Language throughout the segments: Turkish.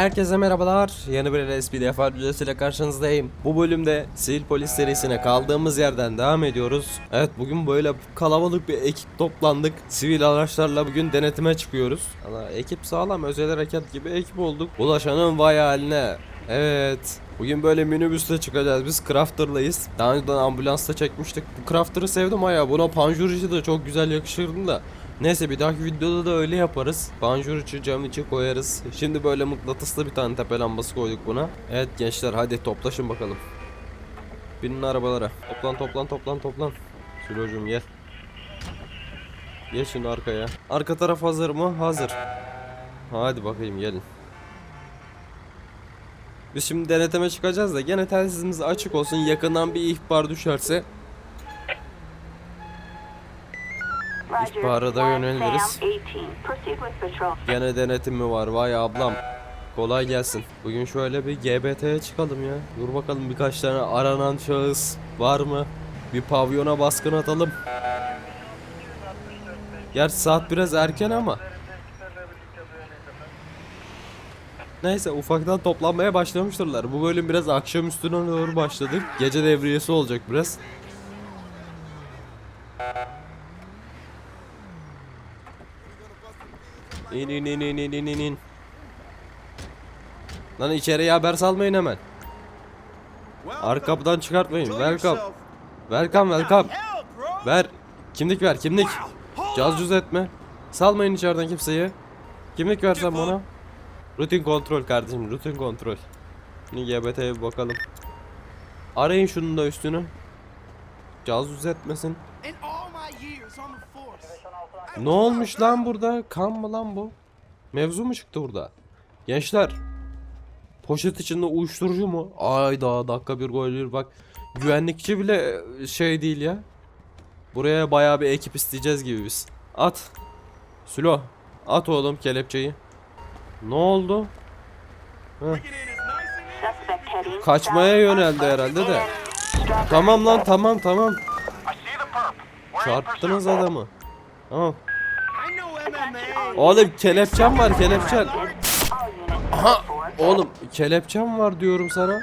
Herkese merhabalar. Yeni bir SPD FR videosuyla karşınızdayım. Bu bölümde Sivil Polis serisine kaldığımız yerden devam ediyoruz. Evet bugün böyle kalabalık bir ekip toplandık. Sivil araçlarla bugün denetime çıkıyoruz. Ama ekip sağlam özel harekat gibi ekip olduk. Ulaşanın vay haline. Evet. Bugün böyle minibüste çıkacağız. Biz Crafter'layız. Daha önceden ambulansta çekmiştik. Bu Crafter'ı sevdim ha ya. Buna panjurcu da çok güzel yakışırdı da. Neyse bir dahaki videoda da öyle yaparız. Panjur içi cam içi koyarız. Şimdi böyle mıknatıslı bir tane tepe lambası koyduk buna. Evet gençler hadi toplaşın bakalım. Binin arabalara. Toplan toplan toplan toplan. Sülocuğum gel. Gel şimdi arkaya. Arka taraf hazır mı? Hazır. Hadi bakayım gelin. Biz şimdi denetime çıkacağız da gene telsizimiz açık olsun. Yakından bir ihbar düşerse İhbara da yöneliriz. Gene denetim mi var vay ablam. Kolay gelsin. Bugün şöyle bir GBT'ye çıkalım ya. Dur bakalım birkaç tane aranan şahıs var mı? Bir pavyona baskın atalım. Gerçi saat biraz erken ama. Neyse ufaktan toplanmaya başlamıştırlar. Bu bölüm biraz akşam üstüne doğru başladık. Gece devriyesi olacak biraz. İn in in in in in in. Lan içeriye haber salmayın hemen. Arka kapıdan çıkartmayın. Welcome. Welcome welcome. Ver. Kimlik ver kimlik. Caz cüz etme. Salmayın içeriden kimseyi. Kimlik versen bana. Rutin kontrol kardeşim rutin kontrol. Şimdi GBT'ye bakalım. Arayın şunun da üstünü. Caz cüz etmesin. Ne olmuş lan burada? Kan mı lan bu? Mevzu mu çıktı burada? Gençler. Poşet içinde uyuşturucu mu? Ayda dakika bir gol bir bak. Güvenlikçi bile şey değil ya. Buraya bayağı bir ekip isteyeceğiz gibi biz. At. Sülo. At oğlum kelepçeyi. Ne oldu? Kaçmaya yöneldi herhalde de. Tamam lan tamam tamam. Çarptınız adamı. Tamam. Oğlum kelepçem var kelepçen. Aha oğlum kelepçem var diyorum sana.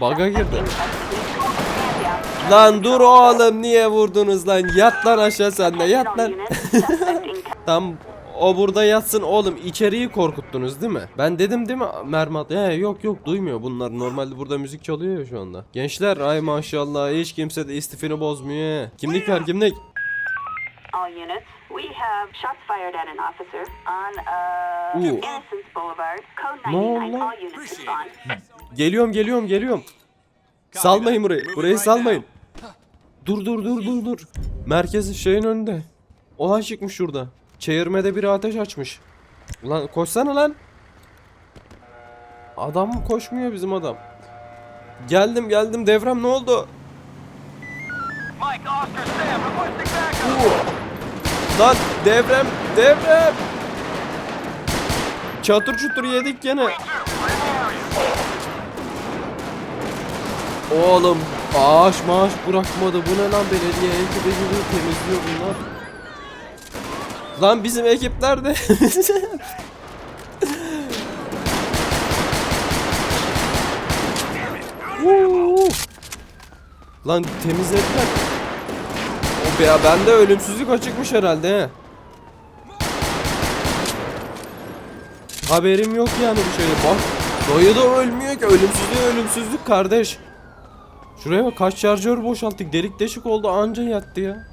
Baga girdi. Lan dur oğlum niye vurdunuz lan? Yat lan aşağı sen de yat lan. Tam o burada yatsın oğlum içeriği korkuttunuz değil mi? Ben dedim değil mi mermi at- He yok yok duymuyor bunlar normalde burada müzik çalıyor ya şu anda. Gençler ay maşallah hiç kimse de istifini bozmuyor. Kimlik ver kimlik. All units, we have shots fired at an officer on uh. Innocence Boulevard. Code Ne 99. oldu? All units respond. Geliyorum geliyorum geliyorum. Salmayın burayı. Burayı salmayın. Dur dur dur dur dur. Merkez şeyin önünde. Olay çıkmış şurada. Çevirmede biri ateş açmış. Ulan koşsana lan. Adam mı koşmuyor bizim adam? Geldim geldim devrem ne oldu? Mike, Oscar, Sam, requesting backup. Lan devrem devrem. Çatır çutur yedik gene. Oğlum ağaç maaş bırakmadı. Bu ne lan belediye ekibi gibi temizliyor bunlar. Lan bizim ekipler de. Lan temizlediler. Ya bende ölümsüzlük açıkmış herhalde he. Haberim yok yani bir şeyde bak. Dayı da ölmüyor ki ölümsüzlük ölümsüzlük kardeş. Şuraya bak kaç şarjör boşalttık delik deşik oldu anca yattı ya.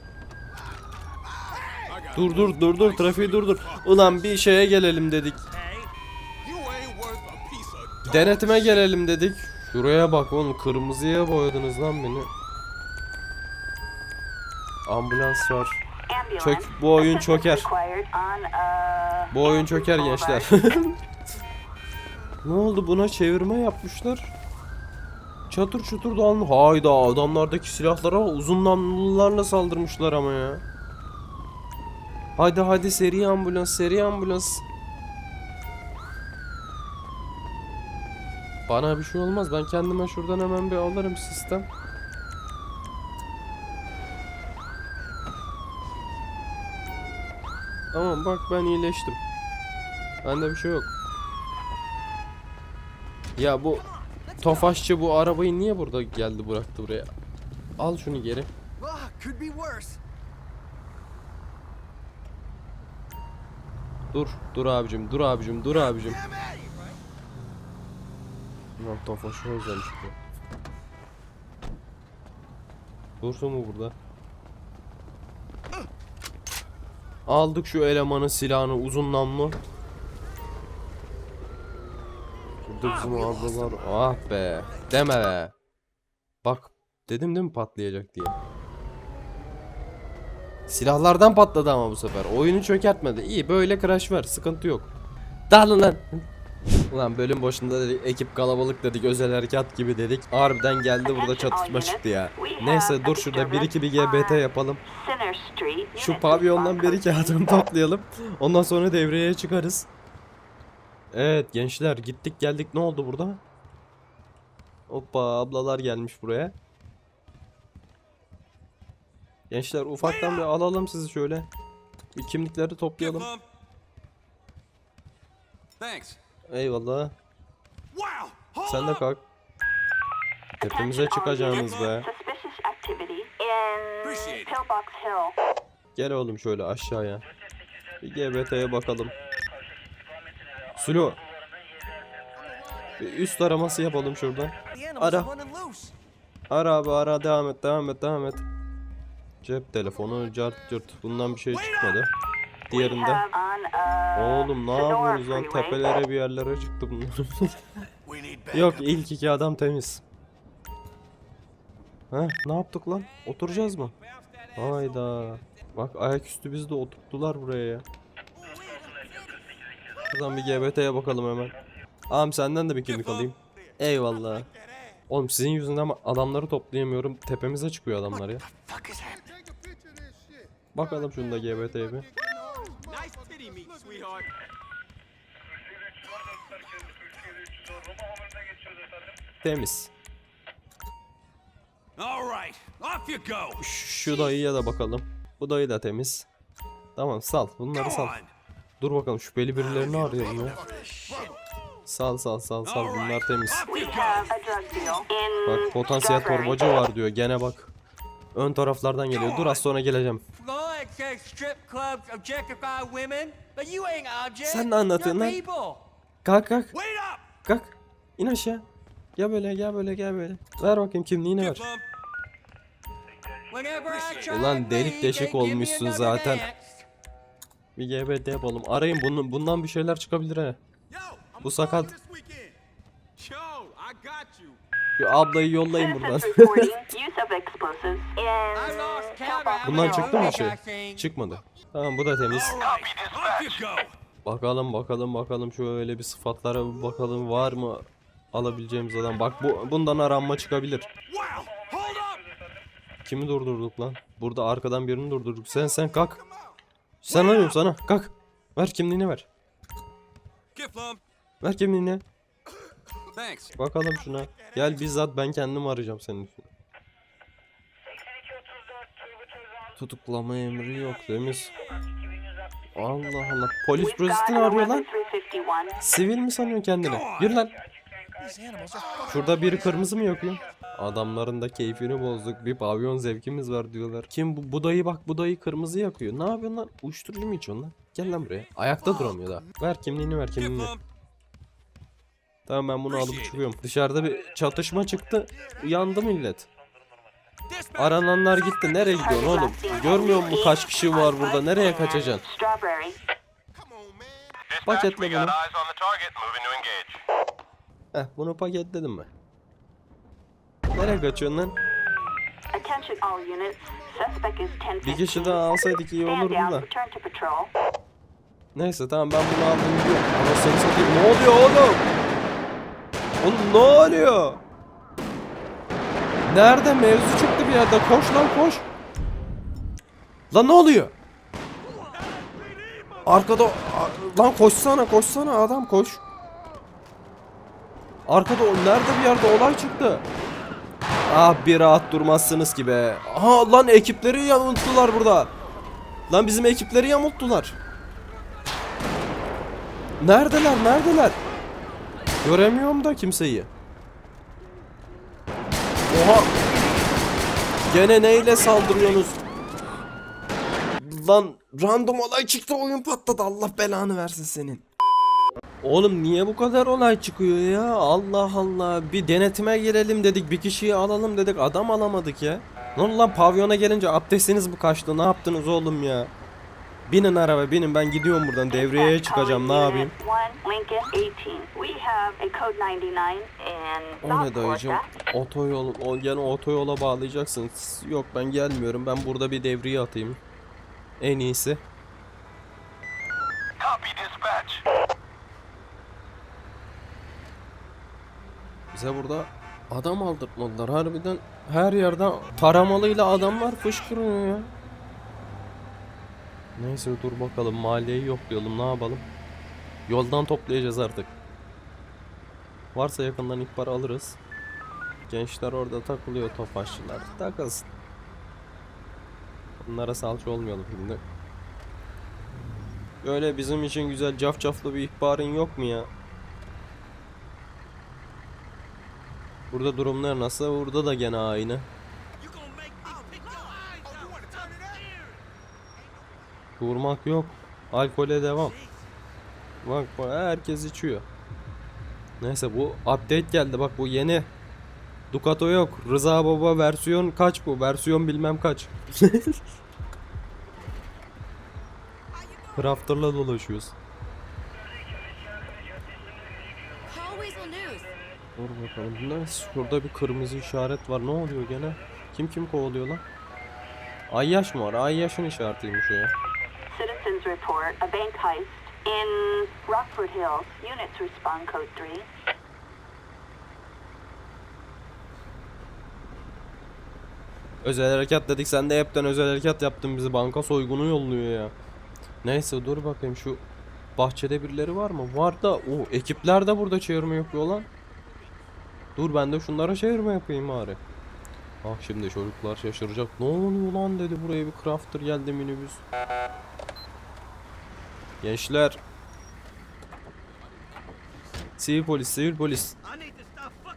Dur dur dur dur trafiği dur dur. Ulan bir şeye gelelim dedik. Denetime gelelim dedik. Şuraya bak oğlum kırmızıya boyadınız lan beni. Ambulans var. Çök bu oyun çöker. uh, Bu oyun çöker gençler. ne oldu buna çevirme yapmışlar. Çatır çutur dalmış. Hayda adamlardaki silahlara uzun namlularla saldırmışlar ama ya. Hadi hadi seri ambulans seri ambulans. Bana bir şey olmaz ben kendime şuradan hemen bir alırım sistem. Tamam bak ben iyileştim. Bende bir şey yok. Ya bu Tofaşçı bu arabayı niye burada geldi bıraktı buraya? Al şunu geri. Ah. Dur, dur abicim, dur abicim, dur abicim. Lan Tofaş'ı özlemiş bu. Dursun mu burada? Aldık şu elemanın silahını uzun namlu. Burada bizim ablalar ah be deme be. Bak dedim değil mi patlayacak diye. Silahlardan patladı ama bu sefer. Oyunu çökertmedi. İyi böyle crash var. Sıkıntı yok. Dağılın lan. Ulan bölüm başında dedik ekip kalabalık dedik özel harekat gibi dedik. Harbiden geldi burada çatışma çıktı ya. Neyse dur şurada 1-2 bir GBT yapalım. Center Street. Şu pavyondan bir iki adım toplayalım. Ondan sonra devreye çıkarız. Evet gençler gittik geldik ne oldu burada? Hoppa ablalar gelmiş buraya. Gençler ufaktan bir alalım sizi şöyle. Bir kimlikleri toplayalım. Thanks. Eyvallah. Sen de kalk. Tepemize çıkacağınız be. Gel oğlum şöyle aşağıya. Bir GBT'ye bakalım. Sulu. Bir üst araması yapalım şuradan. Ara. Ara abi ara devam et devam et devam et. Cep telefonu cart cırt bundan bir şey çıkmadı. Diğerinde. Uh, Oğlum ne Sonora yapıyorsunuz lan tepelere bir yerlere çıktı bunlar. We need backup. Yok ilk iki adam temiz. Heh ne yaptık lan? Oturacağız mı? Hayda. Bak ayaküstü bizi de oturttular buraya ya. Şuradan bir GBT'ye bakalım hemen. Ağam senden de bir kimlik alayım. Eyvallah. Oğlum sizin yüzünden ama adamları toplayamıyorum. Tepemize çıkıyor adamlar ya. Bakalım şunu da GBT'ye bir. Sweetheart. Temiz. All right, off you go. Şu dayıya da bakalım. Bu dayı da temiz. Tamam sal. Bunları sal. Dur bakalım şüpheli birilerini arayalım ya. Sal sal sal sal bunlar temiz. Bak potansiyel torbacı var diyor gene bak. Ön taraflardan geliyor. Dur az sonra geleceğim. Clubs objectify women, but you ain't object. Sen ne anlatıyorsun lan? Kalk kalk Wait up. kalk. İn aşağı. Gel böyle gel böyle gel böyle. Ver bakayım kimliğini ver. Ulan delik deşik olmuşsun zaten. Bir GBT yapalım. Arayın bunun, bundan bir şeyler çıkabilir he. Bu sakat. Şu ablayı yollayın buradan. How çıktı mı şey? Çıkmadı. Tamam bu da temiz. Bakalım bakalım bakalım şöyle bir sıfatlara bir bakalım var mı alabileceğimiz adam. Bak bu bundan aranma çıkabilir. Kimi durdurduk lan? Burada arkadan birini durdurduk. Sen sen kalk. Sen arıyorum sana. Kalk. Ver kimliğini ver. Ver kimliğini. Bakalım şuna. Gel bizzat ben kendim arayacağım senin için. Tutuklama emri yok temiz. Allah Allah. Polis an arıyor lan. 11351. Sivil mi sanıyorsun kendini? Yürü lan. Şurada biri kırmızı mı yakıyor? Adamların da keyfini bozduk. Bir pavyon zevkimiz var diyorlar. Kim bu? Bu dayı bak bu dayı kırmızı yakıyor. Ne yapıyorsun lan? Uyuşturucu mu içiyorsun lan? Gel lan buraya. Ayakta duramıyor da. Ver kimliğini ver kimliğini. Tamam ben bunu alıp çıkıyorum. Dışarıda bir çatışma çıktı. Yandı millet. Arananlar gitti. Nereye gidiyorsun oğlum? Görmüyor musun kaç kişi var burada? Nereye kaçacaksın? Paketle bunu. Heh bunu paketledim mi? Nereye kaçıyorsun lan? Attention all units. Suspect is 1015. Bir kişi daha alsaydık iyi olurdu da. Neyse tamam ben bunu aldım gidiyorum. Anasını satayım. Ne oluyor oğlum? Oğlum ne oluyor? Nerede mevzu çıktı bir yerde. Koş lan koş. Lan ne oluyor? Arkada lan koşsana koşsana adam koş. Arkada nerede bir yerde olay çıktı. Ah bir rahat durmazsınız ki be. Aha lan ekipleri yamulttular burada. Lan bizim ekipleri yamulttular. Neredeler? Neredeler? Göremiyorum da kimseyi. Oha. Gene neyle saldırıyorsunuz? Lan random olay çıktı oyun patladı Allah belanı versin senin. Oğlum niye bu kadar olay çıkıyor ya? Allah Allah. Bir denetime girelim dedik. Bir kişiyi alalım dedik. Adam alamadık ya. Ne oldu lan pavyona gelince abdestiniz mi kaçtı? Ne yaptınız oğlum ya? Binin araba binin ben gidiyorum buradan devreye çıkacağım ne yapayım? Unit 1, Lincoln 18. We have a code 99 in O ne dayıcım? Otoyol, o, yani otoyola bağlayacaksınız. Yok ben gelmiyorum. Ben burada bir devriye atayım. En iyisi. Copy dispatch. Bize burada adam aldırtmadılar. Harbiden her yerden taramalıyla adamlar fışkırıyor ya. Neyse dur bakalım mahalleyi yoklayalım ne yapalım. Yoldan toplayacağız artık. Varsa yakından ihbar alırız. Gençler orada takılıyor topaççılar. Takılsın. Onlara salça olmayalım şimdi. Böyle bizim için güzel cafcaflı bir ihbarın yok mu ya? Burada durumlar nasıl? Burada da gene aynı. Durmak yok. Alkole devam. Bak herkes içiyor. Neyse bu update geldi bak bu yeni. Ducato yok. Rıza Baba versiyon kaç bu? Versiyon bilmem kaç. Crafter'la dolaşıyoruz. Dur bakalım. Ne? Şurada bir kırmızı işaret var. Ne oluyor gene? Kim kim kovalıyor lan? Ayyaş mı var? Ayyaş'ın işaretiymiş o ya. Citizens report a bank heist in Rockford Hills. Units respond code 3. Özel harekat dedik sen de hepten özel harekat yaptın bizi banka soygunu yolluyor ya. Neyse dur bakayım şu bahçede birileri var mı? Var da o ekipler de burada çevirme yapıyor lan. Dur ben de şunlara çevirme yapayım bari. Bak şimdi çocuklar şaşıracak. Ne oluyor lan dedi buraya bir crafter geldi minibüs. Gençler. Sivil polis, sivil polis.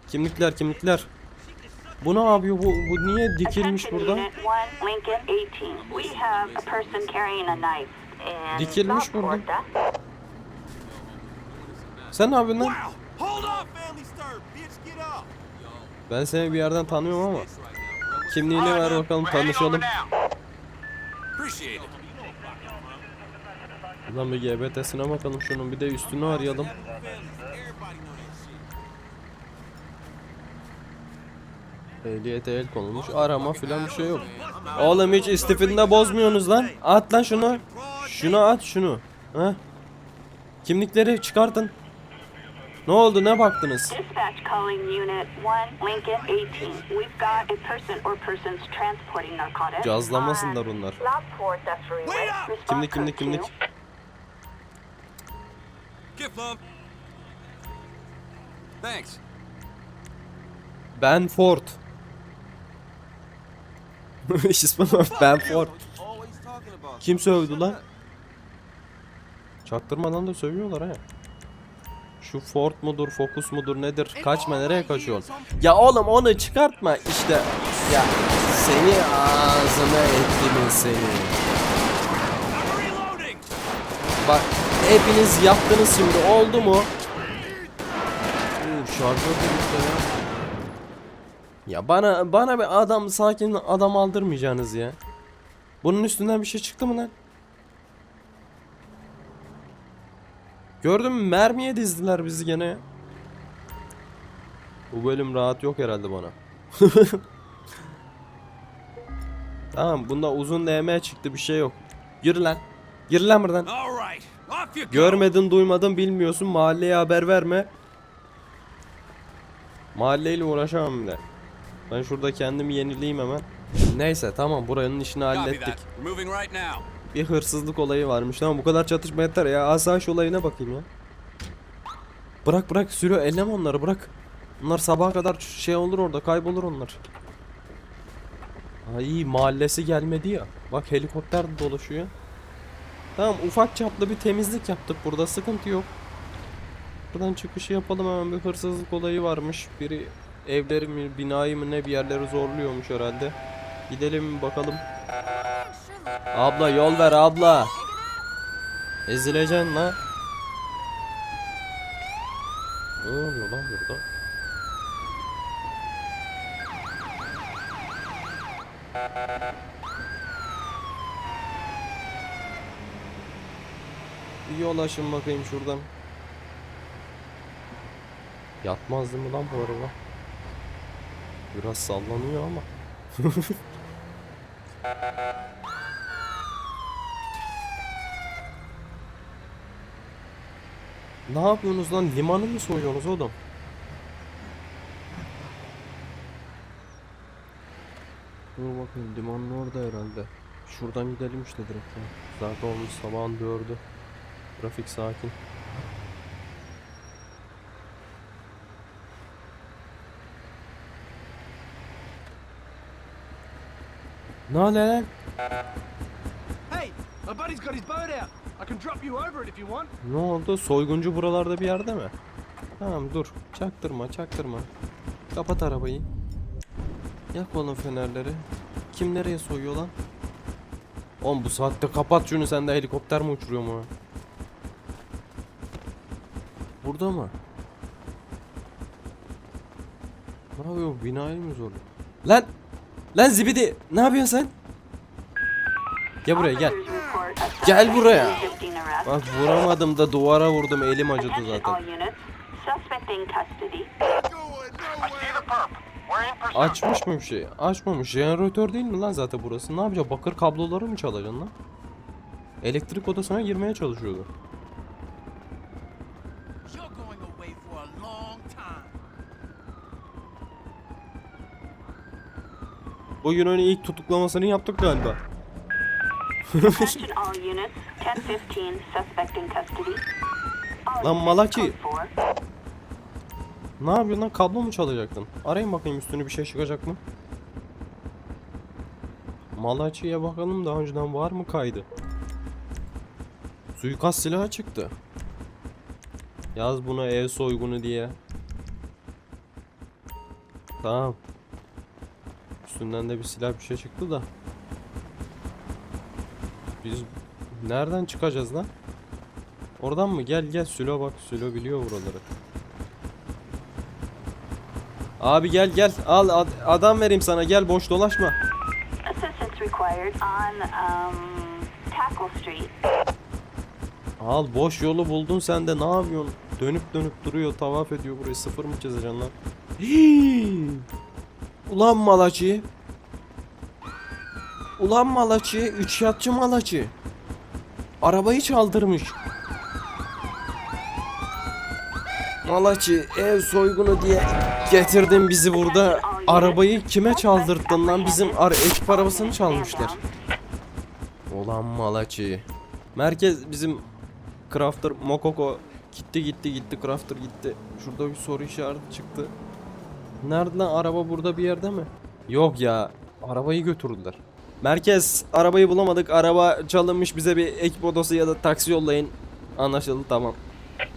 Kimlikler, kimlikler. Bu ne yapıyor? Bu, bu niye dikilmiş burada? Unit 1, Lincoln 18. We have a person carrying a knife in Dikilmiş burada. Sen ne yapıyorsun lan? Ben seni bir yerden tanıyorum ama. Kimliğini ver bakalım tanışalım. Ulan bir GBT'sine bakalım şunun bir de üstünü arayalım. Ehliyete el konulmuş arama filan bir şey yok. Oğlum hiç istifinde bozmuyorsunuz lan. At lan şunu. Şunu at şunu. Ha? Kimlikleri çıkartın. Ne oldu ne baktınız? Dispatch calling Unit 1, Lincoln 18. We've got a person or persons transporting narcotics. Cazlamasınlar on onlar. Response Kimlik kimlik kimlik. 2. Gift lump. Thanks. Ben Ford. İsmi Ben Ford. Kim sövdü lan? Çaktırmadan da sövüyorlar ha. Şu Ford mudur, Focus mudur nedir? Kaçma nereye kaçıyorsun? Ya oğlum onu çıkartma işte. Ya seni ağzına ettimin seni. Bak hepiniz yaptınız şimdi oldu mu? Oo, şarjör da gitti ya. Ya bana bana bir adam sakin adam aldırmayacaksınız ya. Bunun üstünden bir şey çıktı mı lan? Gördün mü mermiye dizdiler bizi gene. Bu bölüm rahat yok herhalde bana. tamam bunda uzun DM çıktı bir şey yok. Gir lan. Gir lan buradan. Görmedin duymadın bilmiyorsun mahalleye haber verme. Mahalleyle uğraşamam bile. Ben şurada kendimi yenileyim hemen. Neyse tamam buranın işini hallettik. Bir hırsızlık olayı varmış. Tamam bu kadar çatışma yeter ya. Asayiş olayına bakayım ya. Bırak bırak sürüyor elleme onları bırak. Bunlar sabaha kadar şey olur orada kaybolur onlar. Ay mahallesi gelmedi ya. Bak helikopter de dolaşıyor. Tamam ufak çaplı bir temizlik yaptık burada sıkıntı yok. Buradan çıkışı yapalım hemen bir hırsızlık olayı varmış. Biri evleri mi binayı mı ne bir yerleri zorluyormuş herhalde. Gidelim bakalım. Abla yol ver abla. Ezileceksin la. Ne oluyor lan burada? Bir yol açın bakayım şuradan. Yatmaz değil mi lan bu araba? Biraz sallanıyor ama. ne yapıyorsunuz lan? Limanı mı soyuyorsunuz oğlum? Dur bakayım limanın orada herhalde. Şuradan gidelim işte direkt. Zaten olmuş sabahın dördü. Trafik sakin. Ne oluyor lan? Hey, my buddy's got his boat out. I can drop you over it if you want. Ne oldu? Soyguncu buralarda bir yerde mi? Tamam dur. Çaktırma çaktırma. Kapat arabayı. Yak oğlum fenerleri. Kim nereye soyuyor lan? Oğlum bu saatte kapat şunu sen de helikopter mi uçuruyor mu? Burada mı? Ne yapıyor binayı mı zorluyor? Lan! Lan zibidi! Ne yapıyorsun sen? Gel buraya gel. Gel buraya. 15 arrest. Bak vuramadım da duvara vurdum elim acıdı zaten. Açmış mı bir şey? Açmamış. Jeneratör değil mi lan zaten burası? Ne yapacak? Bakır kabloları mı çalacaksın lan? Elektrik odasına girmeye çalışıyordu. Bugün onun ilk tutuklamasını yaptık galiba. Attention all units. 1015 suspect in custody. All Lan Malachi. Ne yapıyorsun lan? Kablo mu çalacaktın? Arayın bakayım üstüne bir şey çıkacak mı? Malachi'ye bakalım daha önceden var mı kaydı? Suikast silahı çıktı. Yaz buna ev soygunu diye. Tamam. Üstünden de bir silah bir şey çıktı da. Biz nereden çıkacağız lan? Oradan mı? Gel gel Sülo bak Sülo biliyor buraları. Abi gel gel al ad- adam vereyim sana gel boş dolaşma. Um. Al boş yolu buldun sen de ne yapıyorsun? Dönüp dönüp duruyor tavaf ediyor burayı sıfır mı çizeceksin lan? Hii! Ulan Malachi. Ulan Malachi, üç yatçı Malachi. Arabayı çaldırmış. Malachi ev soygunu diye getirdin bizi burada. Arabayı kime çaldırttın lan? Bizim ara ekip arabasını çalmışlar. Ulan Malachi. Merkez bizim Crafter Mokoko gitti gitti gitti Crafter gitti. Şurada bir soru işareti çıktı. Nerede lan araba burada bir yerde mi? Yok ya arabayı götürdüler. Merkez arabayı bulamadık. Araba çalınmış bize bir ekip odası ya da taksi yollayın. Anlaşıldı tamam.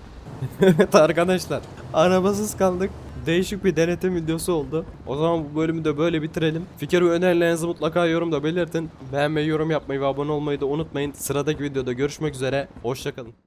evet arkadaşlar arabasız kaldık. Değişik bir denetim videosu oldu. O zaman bu bölümü de böyle bitirelim. Fikir ve önerilerinizi mutlaka yorumda belirtin. Beğenmeyi, yorum yapmayı ve abone olmayı da unutmayın. Sıradaki videoda görüşmek üzere. Hoşçakalın.